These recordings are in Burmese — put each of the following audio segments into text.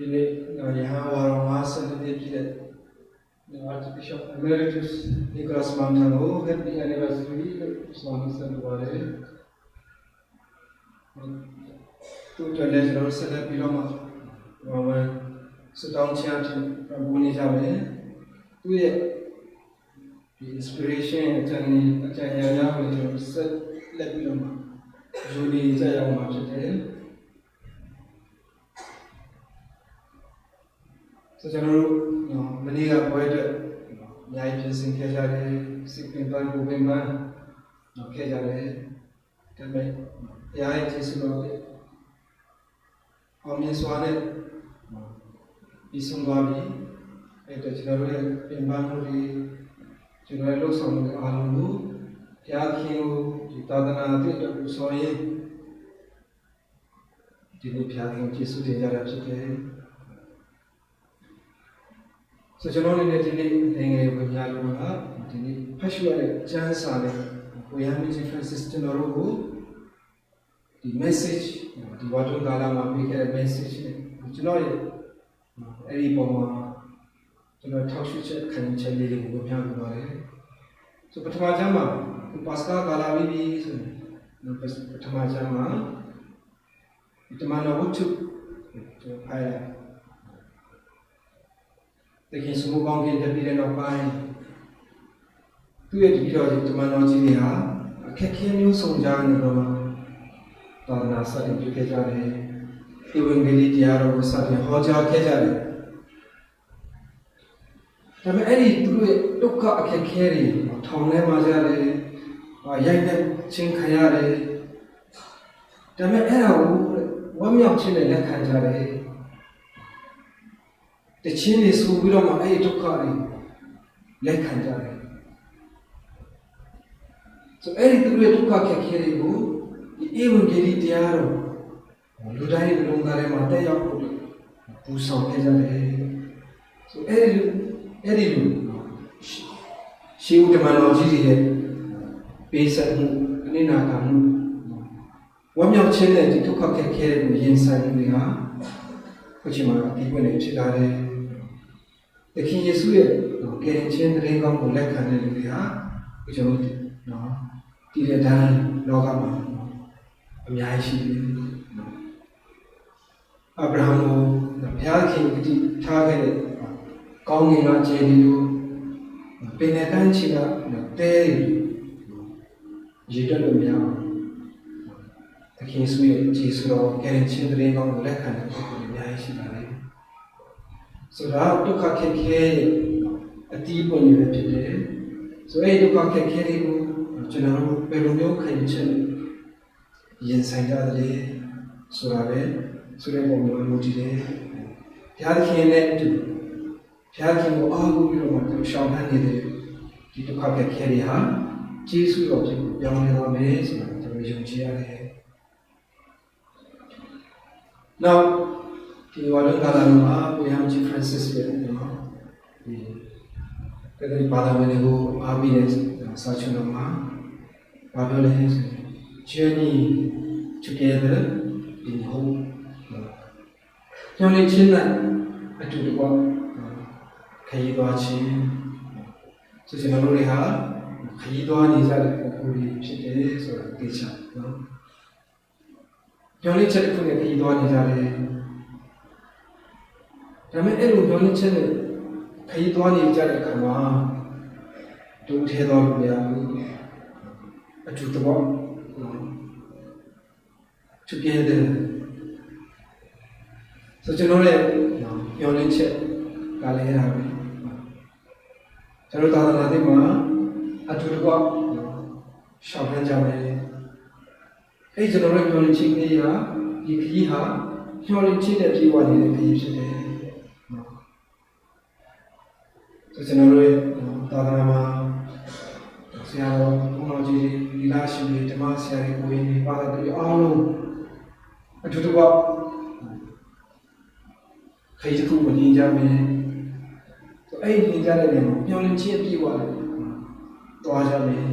ဒီနေ့ရဟန်းဝါရော50နှစ်ပြည့်တဲ့ Archbishop Emeritus Nicholas Montano Happy Anniversary လို့ဆောင်ဆက်လိုပါတယ်သူတို့လည်းကျွန်တော်ဆက်လက်ပြီးတော့မှဘာမှစတောင်းချမ်းပူနေကြမယ်သူရဲ့ဒီ inspiration အကြံဉာဏ်အကြံဉာဏ်များကိုကျွန်တော်ဆက်လက်ပြီးတော့မှယူနေကြရအောင်မှာဖြစ်တယ် ဆိုကျွန်တော်တို့မနေ့ကပွဲအတွက်အများကြီးပြင်ဆင်ခဲ့ကြတယ်စိတ်ပင်ပန်းကိုပင်ပန်းတော့ခဲ့ကြတယ်ဒါပေမဲ့ဘုရားရဲ့ကျေးဇူးတော်ဖြင့်အောင်မြင်စွာနဲ့ပြီးဆုံးသွားပြီအဲ့တော့ကျွန်တော်တို့ရဲ့ပင်ပန်းမှုတွေကျွန်တော်ရဲ့လှုပ်ဆောင်မှုတွေအားလုံးကိုဘုရားခင်ကိုဒီသာသနာ့အတွက်ပူဆောင်ရင်ဒီနေ့ဘုရားခင်ကျေးဇူးတင်ကြတာဖြစ်တယ် ဆိုကျွန်တော်တို့လည်းဒီနေ့နိုင်ငံရေးဝင်များလို့ကဒီနေ့ဖတ်ရှုရတဲ့ကျမ်းစာနဲ့ကိုရမ်းမီဂျီဖရန်စစ်ကျွန်တော်တို့ကိုဒီ message ဒီဝါဒကာလာမှာပေးခဲ့တဲ့ message နဲ့ကျွန်တော်ရဲ့အဲ့ဒီပုံမှာကျွန်တော်ထောက်ရှုချက်ခံချက်လေးတွေကိုပြောပြပါတယ်ဆိုပထမကျမ်းမှာပါစကာကာလာပြီးပြီဆိုရင်ပထမကျမ်းမှာဒီတမန်တော်ဝတ္ထုကျွန် တော်အားရတခင်စမှုကောင်းခြင်းတပြည့်တဲ့နောက်ပိုင်းသူ့ရဲ့တပည့်တော်ကြီးတမန်တော်ကြီးတွေဟာအခက်ခဲမျိုးစုံကြနေတော့သာသနာစတင်ပြုခဲ့ကြတယ်။ဒီဝင်ကလေးတရားတော်ကိုစတင်ဟောကြားခဲ့ကြတယ်။ဒါပေမဲ့အဲ့ဒီသူတို့ရဲ့ဒုက္ခအခက်ခဲတွေထောင်ထဲမှာကြတယ်။ရိုက်တဲ့ချင်းခံရတယ်။ဒါပေမဲ့အဲ့ဒါကိုဝမ်းမြောက်ခြင်းနဲ့လက်ခံကြတယ်။ တချင်းတွေဆိုပြီးတော့မှအဲ့ဒီဒုက္ခတွေလက်ခံကြတယ်ဆိုအဲ့ဒီသူတို့ရဲ့ဒုက္ခခက်ခဲတွေကိုဒီဧဝံဂေလိတရားတော်လူတိုင်းလူလုံးသားတွေမှာတက်ရောက်ဖို့ပူဆောင်ခဲ့ကြတယ်ဆိုအဲ့ဒီအဲ့ဒီလူရှေးဦးဓမ္မတော်ကြီးတွေရဲ့ပေးဆက်မှုအနိနာခံမှုဝမ်းမြောက်ခြင်းနဲ့ဒီဒုက္ခခက်ခဲတွေကိုရင်ဆိုင်မှုတွေဟာခုချိန်မှာဒီပွင့်နေဖြစ်လာတယ်။ သခင်ယေရှုရဲ့ကယ်တင်ခြင်းတရင်ကောင်းကိုလက်ခံတဲ့လူတွေဟာကျွန်တော်တို့နော်ဒီတဲ့တိုင်းလောကမှာအများကြီးရှိတယ်။အဗြဟံကိုဘုရားခင်ကတိထားခဲ့တဲ့ကောင်းကင်ကခြေဒီလိုပင်နဲ့တန်းချီကတဲရေတက်လို့မရအောင်သခင်ဆုရဲ့ခြေစွတော်ကယ်တင်ခြင်းတရင်ကောင်းကိုလက်ခံတဲ့ပုဂ္ဂိုလ်တွေအများကြီးရှိပါတယ်။ ဆိုတော့ဒုက္ခခက်ခဲရဲ့အတီးပွင့်ရဖြစ်တယ်။ဆိုအဲ့ဒုက္ခခက်ခဲတွေကိုကျွန်တော်တို့ဘယ်လိုမျိုးခံယူချက်ရင်ဆိုင်ကြသလဲဆိုတာပဲဆိုတဲ့ပုံမျိုးလို့ကြည့်တယ်။ဘုရားခင်နဲ့အတူဘုရားခင်ကိုအားကိုးပြီးတော့မှသူရှောင်နှံနေတဲ့ဒီဒုက္ခခက်ခဲတွေဟာကျေးဇူးတော်ဖြစ်ကိုပြောင်းလဲသွားမယ်ဆိုတာကျွန်တော်ယုံကြည်ရတယ်။ Now ဒီဝါဒကာလာမှာကိုရမ်ဂျီဖရန်စစ်ရဲ့နော်ဒီကတိပါလာမင်းကိုအားပြီးတဲ့စာချုပ်တော်မှာဘာပြောလဲဆိုရင် journey together in hope ညောင်းနေချင်းနဲ့အတူတကွခရီးသွားခြင်းဆိုကျွန်တော်တို့တွေဟာခရီးသွားနေကြတဲ့ပုံကိုယ်ကြီးဖြစ်တယ်ဆိုတာသိချင်နော်ညောင်းနေချက်တစ်ခုနဲ့ခရီးသွားနေကြတယ် ဒါပေမဲ့အဲ့လိုညောင်းနေချက်နဲ့ခရီးသွားနေကြတဲ့အခါမှာဒုထဲတော်လူများအတူတကွ together ဆိုကျွန်တော်ရဲ့ညောင်းလင်းချက်ကလည်းရပါပဲကျွန်တော်သာသနာ့မှာအတူတကွရှောင်နှံကြမယ်အဲ့ကျွန်တော်ရဲ့ညောင်းလင်းချက်ကလေးဟာဒီခကြီးဟာညောင်းလင်းချက်နဲ့ပြေဝနေတဲ့ခကြီးဖြစ်တယ် ဆိုကျွန်တော်ရဲ့သာသနာမှာဆရာတော်ဘုန်းတော်ကြီးဒီလားရှင်တွေဓမ္မဆရာတွေကိုရင်းနေပါတဲ့သူအားလုံးအထူးတော့ခေတ္တခုမနေကြမယ်ဆိုအဲ့ဒီနေကြတဲ့နေမှာပြောင်းလဲချင်းပြေးသွားတယ်တွားကြမယ်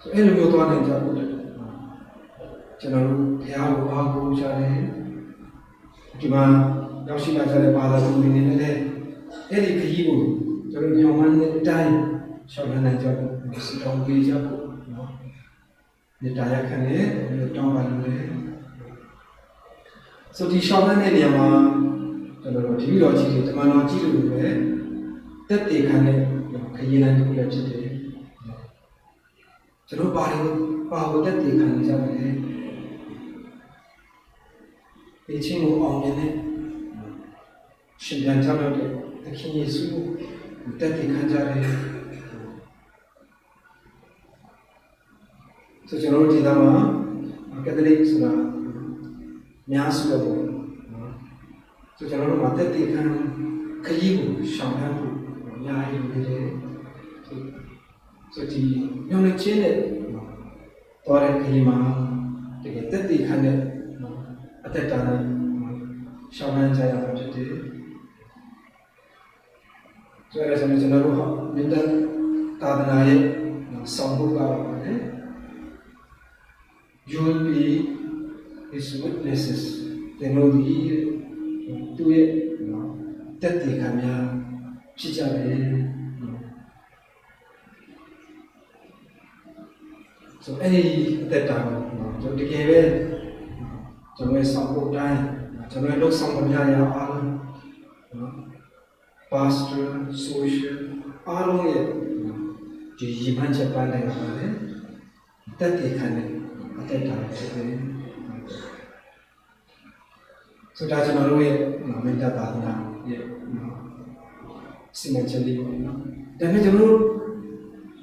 ဆိုအဲ့လိုမျိုးတွားနေကြဖို့ကျွန်တော်တို့ဘုရားကိုအားကိုးကြတယ်ဒီမှာရောက်ရှိလာကြတဲ့ဘာသာသူတွေနဲ့လည်း အဲ့ဒီခရီးကိုကျွန်တော်ညောင်းမှန်းတဲ့အတိုင်းရှောက်လန်းနိုင်ကြဖို့စတောင်းပေးကြဖို့နော်မြေတားရခံနဲ့တောင်းပါလို့လေဆိုဒီရှောက်လန်းတဲ့နေရာမှာကျွန်တော်တို့ဒီလိုကြီးတွေတမန်တော်ကြီးတွေပဲတက်တည်ခံတဲ့ခရီးလမ်းတစ်ခုလည်းဖြစ်တယ်ကျွန်တော်ဘာလို့ဘာလို့တက်တည်ခံနေကြမလဲဒီချင်းကိုအောင်မြင်တဲ့ရှင်ပြန်ကြတော့တဲ့ သခင်ယေရှုကိုတက်တည်ခံကြတယ်ဆိုကျွန်တော်တို့ဒီသားမှာကက်သလစ်ဆိုတာများစုတော့ပေါ့နော်ဆိုကျွန်တော်တို့မှာတက်တည်ခံခရီးကိုရှောင်လန်းဖို့အများကြီးလိုတယ်ဆိုဆိုဒီညောင်းနေချင်းတဲ့တော်တဲ့ခရီးမှာတကယ်တက်တည်ခံတဲ့အသက်တာနဲ့ရှောင်လန်းကြရမှာဖြစ်တယ် ဆိုရယ်ဆိုရင်ကျွန်တော်တို့ဟာမြတ်တာသနာရဲ့ဆောင်ဖို့ကပါတယ် you will be his witnesses ကျွန်တော်ဒီသူ့ရဲ့တက်တည်ခံများဖြစ်ကြတယ်ဆိုအဲ့ဒီအသက်တာကိုကျွန်တော်တကယ်ပဲကျွန်တော်ဆောင်ဖို့တိုင်းကျွန်တော်လုပ်ဆောင်မရရအောင်နော် pastor social အားလုံးရဲ့ဒီရည်မှန်းချက်ပန်းတိုင်းပါတယ်တက်တည်ခံတဲ့အသက်တာဖြစ်တယ်ဆိုတော့ကျွန်တော်တို့ရဲ့မေတ္တာသာသနာရဲ့စီမံချက်လေးပေါ့နော်ဒါပေမဲ့ကျွန်တော်တို့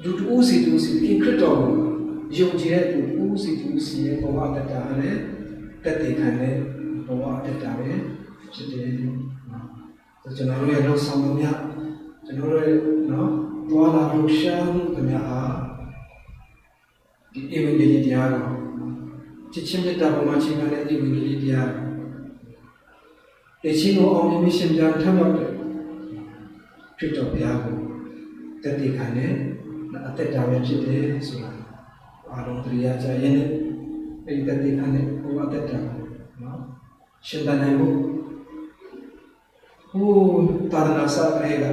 လူတူစီတူစီခင်ခရစ်တော်ကိုယုံကြည်တဲ့လူတူစီတူစီရဲ့ဘဝအသက်တာလည်းတက်တည်ခံတဲ့ဘဝအသက်တာပဲဖြစ်တယ်နော် ကျွန်တော်တို့ရဲ့လောက်ဆောင်မှုများကျွန်တော်တို့ရဲ့နော်တွာလာလို့ရှမ်းမှုများဟာဒီအဝိညာဉ်တရားတော်ချစ်ချင်းမြတ်တာပေါ်မှာချိန်ခံတဲ့အဝိညာဉ်တရားတေချင်းကိုအောင်မြင်ရှင်ပြန်ထမ်းရောက်တဲ့ခရစ်တော်ဘုရားကိုတည်တည်ခံတဲ့အသက်တာပဲဖြစ်တယ်ဆိုတာအားလုံးတရားကြရင်အဲ့ဒီတည်တည်ခံတဲ့ဘုရားအသက်တာနော်ရှင်တန်နိုင်ဖို့ ဟိုတာရဏစာရေက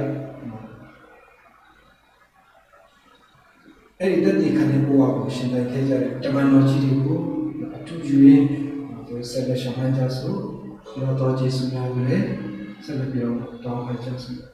အဲ့ဒီတည်တည်ခံတဲ့ဘုရားကိုရှင်တန်ခဲ့ကြတဲ့တမန်တော်ကြီးတွေကိုအထူးယူရင်းသူဆက်လက်ရှောင်ဟန်ကြဆိုကျွန်တော်တော်ကျေးဇူးများကိုလည်းဆက်လက်ပြီးတော့တောင်းခံကြဆို